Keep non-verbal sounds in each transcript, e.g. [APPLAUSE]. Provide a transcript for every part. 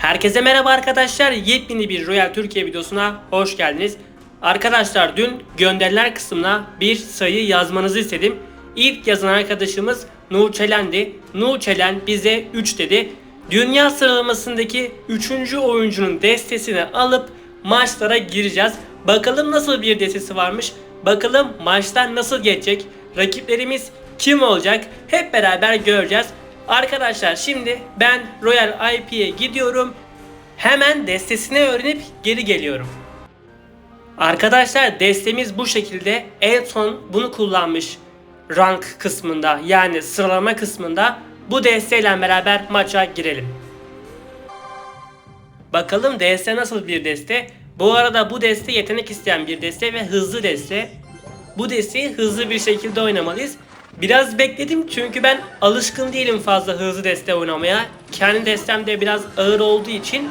Herkese merhaba arkadaşlar. Yepyeni bir Royal Türkiye videosuna hoş geldiniz. Arkadaşlar dün gönderiler kısmına bir sayı yazmanızı istedim. İlk yazan arkadaşımız Nuh Çelen'di. Nuh Çelen bize 3 dedi. Dünya sıralamasındaki 3. oyuncunun destesini alıp maçlara gireceğiz. Bakalım nasıl bir destesi varmış. Bakalım maçlar nasıl geçecek. Rakiplerimiz kim olacak? Hep beraber göreceğiz. Arkadaşlar şimdi ben Royal IP'ye gidiyorum. Hemen destesini öğrenip geri geliyorum. Arkadaşlar destemiz bu şekilde. En son bunu kullanmış rank kısmında yani sıralama kısmında bu desteyle beraber maça girelim. Bakalım deste nasıl bir deste? Bu arada bu deste yetenek isteyen bir deste ve hızlı deste. Bu desteği hızlı bir şekilde oynamalıyız. Biraz bekledim çünkü ben alışkın değilim fazla hızlı deste oynamaya. Kendi destem de biraz ağır olduğu için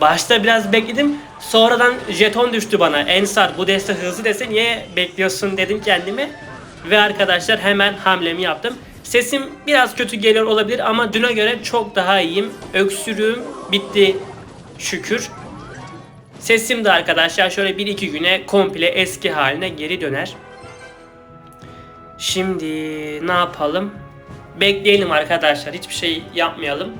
başta biraz bekledim. Sonradan jeton düştü bana. Ensar bu deste hızlı dese niye bekliyorsun dedim kendime. Ve arkadaşlar hemen hamlemi yaptım. Sesim biraz kötü geliyor olabilir ama düne göre çok daha iyiyim. Öksürüğüm bitti şükür. Sesim de arkadaşlar şöyle 1-2 güne komple eski haline geri döner. Şimdi ne yapalım? Bekleyelim arkadaşlar. Hiçbir şey yapmayalım.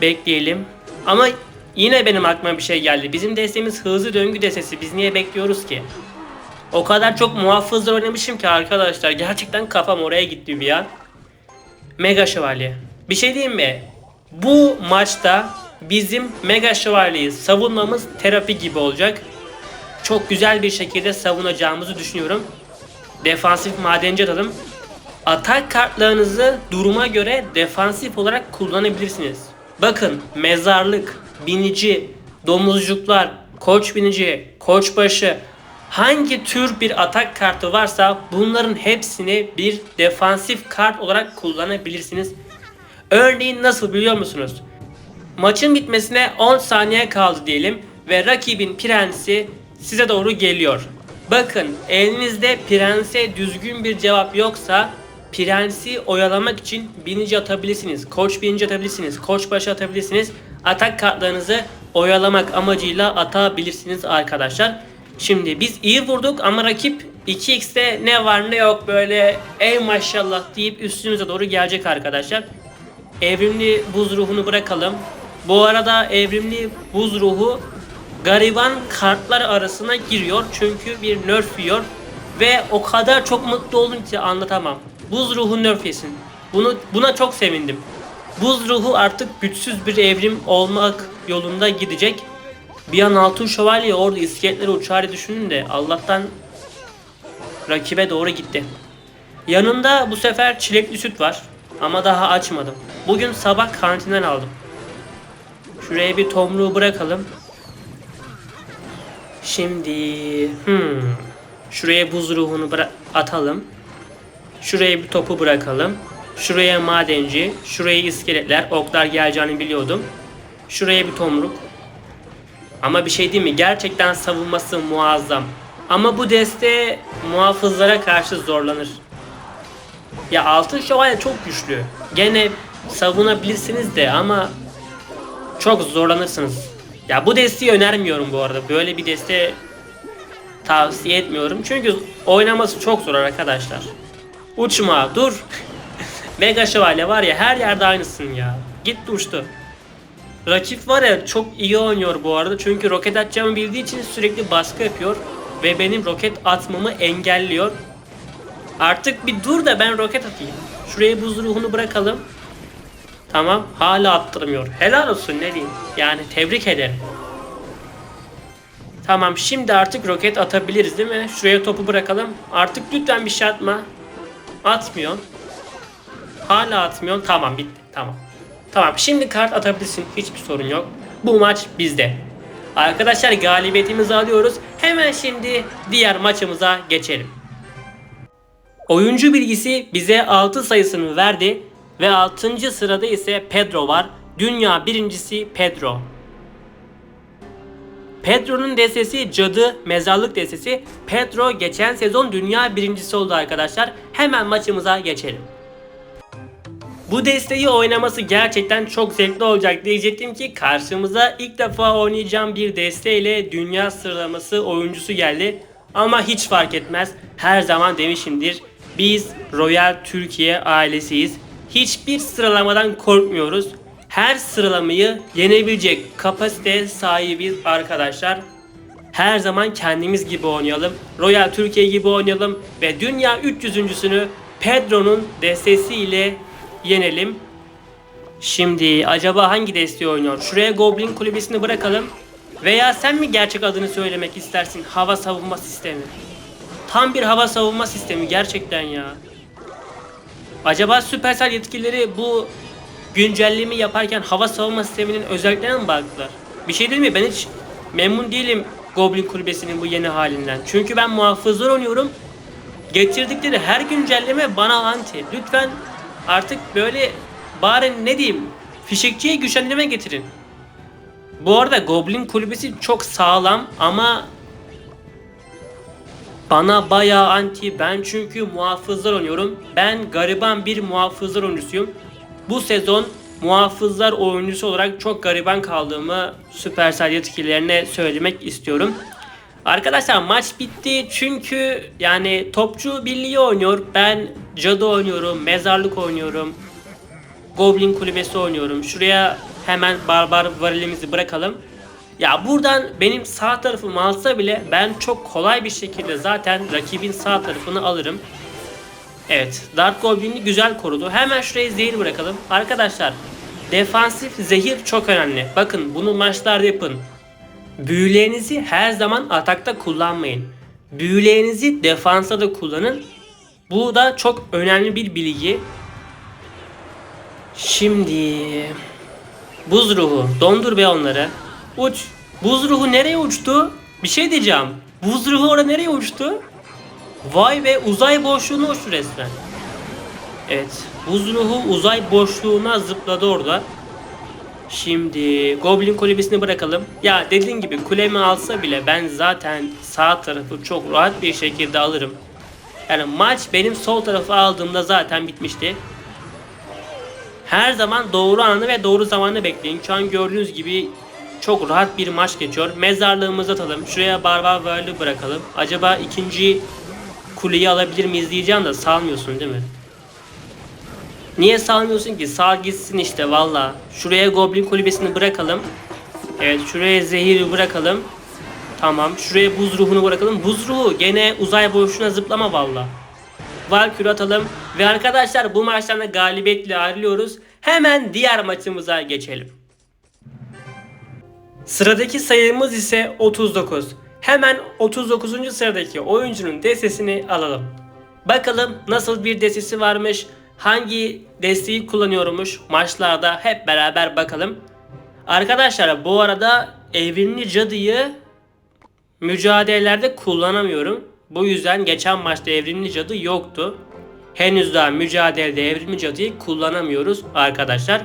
Bekleyelim. Ama yine benim aklıma bir şey geldi. Bizim destemiz hızlı döngü destesi. Biz niye bekliyoruz ki? O kadar çok muhafızlar oynamışım ki arkadaşlar. Gerçekten kafam oraya gitti bir an. Mega Şövalye. Bir şey diyeyim mi? Bu maçta bizim Mega Şövalye'yi savunmamız terapi gibi olacak. Çok güzel bir şekilde savunacağımızı düşünüyorum. Defansif madenci atalım. Atak kartlarınızı duruma göre defansif olarak kullanabilirsiniz. Bakın mezarlık, binici, domuzcuklar, koç binici, koçbaşı hangi tür bir atak kartı varsa bunların hepsini bir defansif kart olarak kullanabilirsiniz. Örneğin nasıl biliyor musunuz? Maçın bitmesine 10 saniye kaldı diyelim ve rakibin prensi size doğru geliyor. Bakın elinizde prense düzgün bir cevap yoksa prensi oyalamak için binici atabilirsiniz. Koç binici atabilirsiniz. Koç başı atabilirsiniz. Atak kartlarınızı oyalamak amacıyla atabilirsiniz arkadaşlar. Şimdi biz iyi vurduk ama rakip 2x'te ne var ne yok böyle ey maşallah deyip üstümüze doğru gelecek arkadaşlar. Evrimli buz ruhunu bırakalım. Bu arada evrimli buz ruhu gariban kartlar arasına giriyor çünkü bir nerf yiyor ve o kadar çok mutlu oldum ki anlatamam. Buz ruhu nerf yesin. Bunu buna çok sevindim. Buz ruhu artık güçsüz bir evrim olmak yolunda gidecek. Bir an altın şövalye orada iskeletleri uçar düşünün de Allah'tan rakibe doğru gitti. Yanında bu sefer çilekli süt var ama daha açmadım. Bugün sabah kantinden aldım. Şuraya bir tomruğu bırakalım. Şimdi hmm, şuraya buz ruhunu atalım. Şuraya bir topu bırakalım. Şuraya madenci, şuraya iskeletler, oklar geleceğini biliyordum. Şuraya bir tomruk. Ama bir şey değil mi? Gerçekten savunması muazzam. Ama bu deste muhafızlara karşı zorlanır. Ya altın şövalye çok güçlü. Gene savunabilirsiniz de ama çok zorlanırsınız. Ya bu desteği önermiyorum bu arada. Böyle bir deste tavsiye etmiyorum. Çünkü oynaması çok zor arkadaşlar. Uçma dur. [LAUGHS] Mega şövalye var ya her yerde aynısın ya. Gitti uçtu. Rakip var ya çok iyi oynuyor bu arada. Çünkü roket atacağımı bildiği için sürekli baskı yapıyor. Ve benim roket atmamı engelliyor. Artık bir dur da ben roket atayım. Şuraya buz ruhunu bırakalım. Tamam hala attırmıyor. Helal olsun ne diyeyim. Yani tebrik ederim. Tamam şimdi artık roket atabiliriz değil mi? Şuraya topu bırakalım. Artık lütfen bir şey atma. Atmıyorsun. Hala atmıyorsun. Tamam bitti. Tamam. Tamam şimdi kart atabilirsin. Hiçbir sorun yok. Bu maç bizde. Arkadaşlar galibiyetimizi alıyoruz. Hemen şimdi diğer maçımıza geçelim. Oyuncu bilgisi bize 6 sayısını verdi ve 6. sırada ise Pedro var. Dünya birincisi Pedro. Pedro'nun destesi cadı mezarlık destesi. Pedro geçen sezon dünya birincisi oldu arkadaşlar. Hemen maçımıza geçelim. Bu desteği oynaması gerçekten çok zevkli olacak diyecektim ki karşımıza ilk defa oynayacağım bir desteğiyle dünya sıralaması oyuncusu geldi. Ama hiç fark etmez. Her zaman demişimdir. Biz Royal Türkiye ailesiyiz. Hiçbir sıralamadan korkmuyoruz. Her sıralamayı yenebilecek kapasiteye sahibiz arkadaşlar. Her zaman kendimiz gibi oynayalım. Royal Türkiye gibi oynayalım ve dünya 300.sünü Pedro'nun destesiyle yenelim. Şimdi acaba hangi desteği oynuyor? Şuraya Goblin kulübesini bırakalım. Veya sen mi gerçek adını söylemek istersin? Hava savunma sistemi. Tam bir hava savunma sistemi gerçekten ya. Acaba Supercell yetkilileri bu güncellemi yaparken hava savunma sisteminin özelliklerine mi baktılar? Bir şey değil mi? Ben hiç memnun değilim Goblin kulübesinin bu yeni halinden. Çünkü ben muhafızlar oynuyorum. Getirdikleri her güncelleme bana anti. Lütfen artık böyle bari ne diyeyim fişekçiye güçlendirme getirin. Bu arada Goblin kulübesi çok sağlam ama bana bayağı anti. Ben çünkü muhafızlar oynuyorum. Ben gariban bir muhafızlar oyuncusuyum. Bu sezon muhafızlar oyuncusu olarak çok gariban kaldığımı Supercell yetkililerine söylemek istiyorum. Arkadaşlar maç bitti çünkü yani topçu birliği oynuyor. Ben cadı oynuyorum, mezarlık oynuyorum. Goblin kulübesi oynuyorum. Şuraya hemen barbar varilimizi bırakalım. Ya buradan benim sağ tarafım alsa bile ben çok kolay bir şekilde zaten rakibin sağ tarafını alırım. Evet, Dark Goblin'i güzel korudu. Hemen şuraya zehir bırakalım. Arkadaşlar, defansif zehir çok önemli. Bakın bunu maçlarda yapın. Büyülerinizi her zaman atakta kullanmayın. Büyülerinizi defansa da kullanın. Bu da çok önemli bir bilgi. Şimdi buz ruhu dondur be onları. Uç. Buz ruhu nereye uçtu? Bir şey diyeceğim. Buz ruhu orada nereye uçtu? Vay be uzay boşluğuna uçtu resmen. Evet. Buz ruhu uzay boşluğuna zıpladı orada. Şimdi Goblin kulübesini bırakalım. Ya dediğin gibi kulemi alsa bile ben zaten sağ tarafı çok rahat bir şekilde alırım. Yani maç benim sol tarafı aldığımda zaten bitmişti. Her zaman doğru anı ve doğru zamanı bekleyin. Şu an gördüğünüz gibi çok rahat bir maç geçiyor. Mezarlığımızı atalım. Şuraya Barbar World'ü bırakalım. Acaba ikinci kuleyi alabilir miyiz diyeceğim de salmıyorsun değil mi? Niye salmıyorsun ki? Sal gitsin işte valla. Şuraya Goblin kulübesini bırakalım. Evet şuraya zehiri bırakalım. Tamam. Şuraya buz ruhunu bırakalım. Buz ruhu gene uzay boşluğuna zıplama valla. Valkür atalım. Ve arkadaşlar bu maçtan da galibiyetle ayrılıyoruz. Hemen diğer maçımıza geçelim. Sıradaki sayımız ise 39. Hemen 39. sıradaki oyuncunun destesini alalım. Bakalım nasıl bir destesi varmış, hangi desteği kullanıyormuş maçlarda hep beraber bakalım. Arkadaşlar bu arada evrimli cadıyı mücadelelerde kullanamıyorum. Bu yüzden geçen maçta evrimli cadı yoktu. Henüz daha mücadelede evrimli cadıyı kullanamıyoruz arkadaşlar.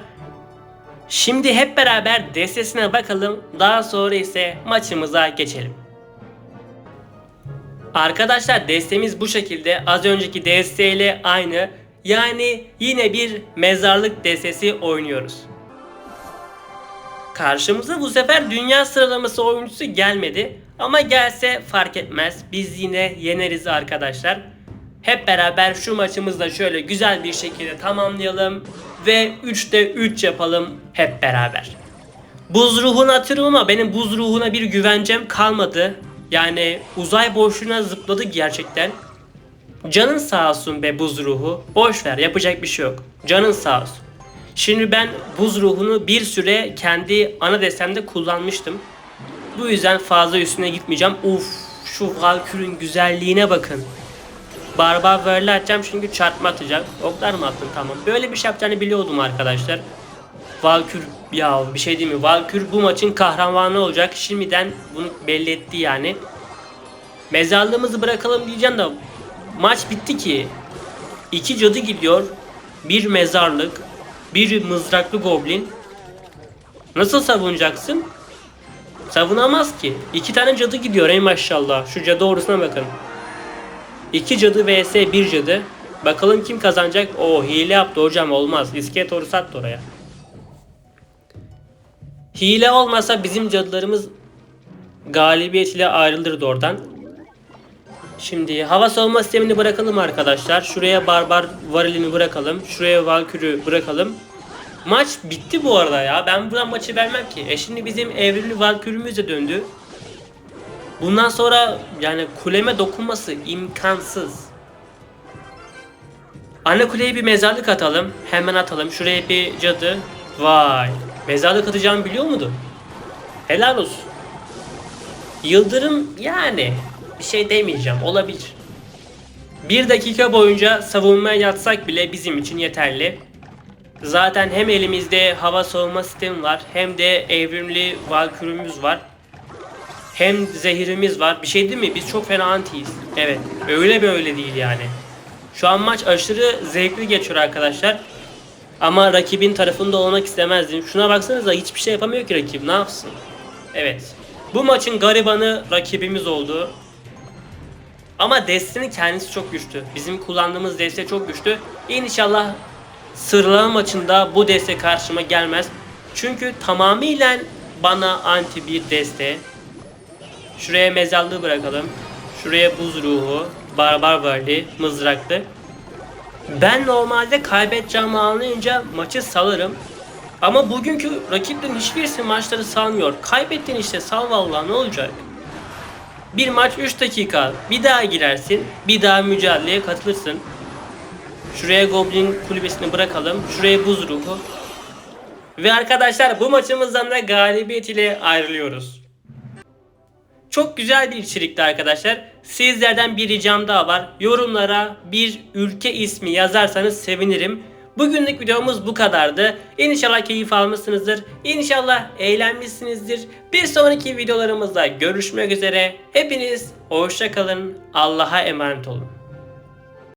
Şimdi hep beraber destesine bakalım. Daha sonra ise maçımıza geçelim. Arkadaşlar destemiz bu şekilde. Az önceki desteğiyle aynı. Yani yine bir mezarlık destesi oynuyoruz. Karşımıza bu sefer dünya sıralaması oyuncusu gelmedi. Ama gelse fark etmez. Biz yine yeneriz arkadaşlar. Hep beraber şu maçımızda şöyle güzel bir şekilde tamamlayalım. Ve 3'te 3 yapalım hep beraber. Buz ruhunu atıyorum ama benim buz ruhuna bir güvencem kalmadı. Yani uzay boşluğuna zıpladı gerçekten. Canın sağ olsun be buz ruhu. Boş ver yapacak bir şey yok. Canın sağ olsun. Şimdi ben buz ruhunu bir süre kendi ana destemde kullanmıştım. Bu yüzden fazla üstüne gitmeyeceğim. Uf şu Valkür'ün güzelliğine bakın. Barbar Whirl'ı atacağım çünkü çarpma atacak. Oklar mı attın tamam. Böyle bir şey yapacağını biliyordum arkadaşlar. Valkür ya bir şey değil mi? Valkür bu maçın kahramanı olacak. Şimdiden bunu belli etti yani. Mezarlığımızı bırakalım diyeceğim de maç bitti ki. İki cadı gidiyor. Bir mezarlık. Bir mızraklı goblin. Nasıl savunacaksın? Savunamaz ki. İki tane cadı gidiyor ey maşallah. Şu cadı orusuna bakın. İki cadı vs bir cadı. Bakalım kim kazanacak? O hile yaptı hocam olmaz. İskeletoru sattı oraya. Hile olmasa bizim cadılarımız galibiyet ile ayrılırdı oradan. Şimdi hava savunma sistemini bırakalım arkadaşlar. Şuraya barbar varilini bırakalım. Şuraya valkürü bırakalım. Maç bitti bu arada ya. Ben buradan maçı vermem ki. E şimdi bizim evrimli valkürümüz de döndü. Bundan sonra yani kuleme dokunması imkansız. Ana kuleye bir mezarlık atalım. Hemen atalım. Şuraya bir cadı. Vay. Mezarlık atacağımı biliyor muydun? Helal olsun. Yıldırım yani bir şey demeyeceğim olabilir. Bir dakika boyunca savunmaya yatsak bile bizim için yeterli. Zaten hem elimizde hava savunma sistemi var hem de evrimli valkürümüz var. Hem zehirimiz var. Bir şey değil mi? Biz çok fena antiyiz. Evet. Öyle böyle değil yani. Şu an maç aşırı zevkli geçiyor arkadaşlar. Ama rakibin tarafında olmak istemezdim. Şuna baksanıza hiçbir şey yapamıyor ki rakip. Ne yapsın? Evet. Bu maçın garibanı rakibimiz oldu. Ama destenin kendisi çok güçlü. Bizim kullandığımız deste çok güçlü. İnşallah sırlama maçında bu deste karşıma gelmez. Çünkü tamamıyla bana anti bir deste. Şuraya mezarlığı bırakalım. Şuraya buz ruhu, barbar varlığı, mızraklı. Ben normalde kaybedeceğimi anlayınca maçı salarım. Ama bugünkü rakiplerin hiçbirisi maçları salmıyor. Kaybettin işte sal vallahi ne olacak? Bir maç 3 dakika. Bir daha girersin. Bir daha mücadeleye katılırsın. Şuraya Goblin kulübesini bırakalım. Şuraya buz ruhu. Ve arkadaşlar bu maçımızdan da galibiyet ile ayrılıyoruz. Çok güzel bir içerikti arkadaşlar. Sizlerden bir ricam daha var. Yorumlara bir ülke ismi yazarsanız sevinirim. Bugünlük videomuz bu kadardı. İnşallah keyif almışsınızdır. İnşallah eğlenmişsinizdir. Bir sonraki videolarımızda görüşmek üzere. Hepiniz hoşça kalın. Allah'a emanet olun.